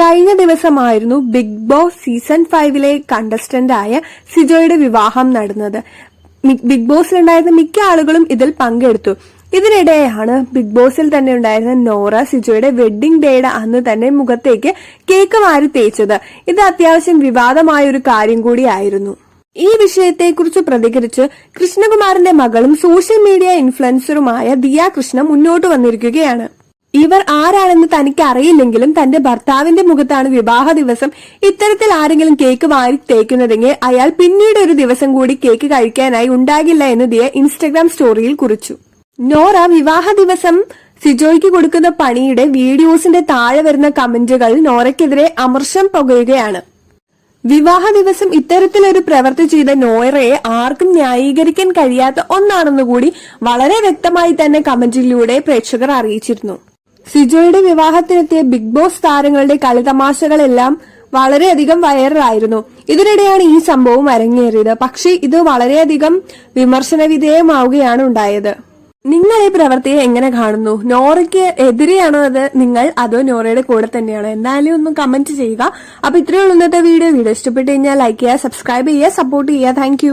കഴിഞ്ഞ ദിവസമായിരുന്നു Big Boss season ഫൈവിലെ കണ്ടസ്റ്റന്റ് ആയ സിജോയുടെ വിവാഹം നടന്നത്. ബിഗ് ബോസിലുണ്ടായിരുന്ന മിക്ക ആളുകളും ഇതിൽ പങ്കെടുത്തു. ഇതിനിടെയാണ് ബിഗ് ബോസിൽ തന്നെ ഉണ്ടായിരുന്ന നോറ സിജോയുടെ വെഡിംഗ് ഡേയുടെ അന്ന് തന്നെ മുഖത്തേക്ക് കേക്ക് വാരി തേച്ചത്. ഇത് അത്യാവശ്യം വിവാദമായ ഒരു കാര്യം കൂടിയായിരുന്നു ഈ വിഷയത്തെക്കുറിച്ച് പ്രതികരിച്ച് കൃഷ്ണകുമാറിന്റെ മകളും സോഷ്യൽ മീഡിയ ഇൻഫ്ലുവൻസറുമായ ദിയ കൃഷ്ണ മുന്നോട്ട് വന്നിരിക്കുകയാണ്. ഇവർ ആരാണെന്ന് തനിക്ക് അറിയില്ലെങ്കിലും തന്റെ ഭർത്താവിന്റെ മുഖത്താണ് വിവാഹ ദിവസം ഇത്തരത്തിൽ ആരെങ്കിലും കേക്ക് വാരി തേക്കുന്നതെങ്കിൽ അയാൾ പിന്നീട് ഒരു ദിവസം കൂടി കേക്ക് കഴിക്കാനായി ഉണ്ടാകില്ല എന്ന് ദിയ ഇൻസ്റ്റഗ്രാം സ്റ്റോറിയിൽ കുറിച്ചു. നോറ വിവാഹ ദിവസം സിജോയ്ക്ക് കൊടുക്കുന്ന പണിയുടെ വീഡിയോസിന്റെ താഴെ വരുന്ന കമന്റുകൾ നോറയ്ക്കെതിരെ അമർഷം പുകയുകയാണ്. വിവാഹ ദിവസം ഇത്തരത്തിലൊരു പ്രവൃത്തി ചെയ്ത നോയറയെ ആർക്കും ന്യായീകരിക്കാൻ കഴിയാത്ത ഒന്നാണെന്നുകൂടി വളരെ വ്യക്തമായി തന്നെ കമന്റിലൂടെ പ്രേക്ഷകർ അറിയിച്ചിരുന്നു. സിജോയുടെ വിവാഹത്തിനെത്തിയ ബിഗ് ബോസ് താരങ്ങളുടെ കളിതമാശകളെല്ലാം വളരെയധികം വൈറലായിരുന്നു. ഇതിനിടെയാണ് ഈ സംഭവം അരങ്ങേറിയത്. പക്ഷേ ഇത് വളരെയധികം വിമർശന വിധേയമാവുകയാണ് ഉണ്ടായത്. നിങ്ങൾ ഈ പ്രവൃത്തിയെ എങ്ങനെ കാണുന്നു? നോറയ്ക്ക് എതിരെയാണോ അത്? നിങ്ങൾ അതോ നോറയുടെ കൂടെ തന്നെയാണോ? എന്തായാലും ഒന്ന് കമന്റ് ചെയ്യുക. അപ്പൊ ഇത്രയുള്ള ഇന്നത്തെ വീഡിയോ. വീഡിയോ ഇഷ്ടപ്പെട്ട് കഴിഞ്ഞാൽ ലൈക്ക് ചെയ്യുക സബ്സ്ക്രൈബ് ചെയ്യുക സപ്പോർട്ട് ചെയ്യുക. താങ്ക്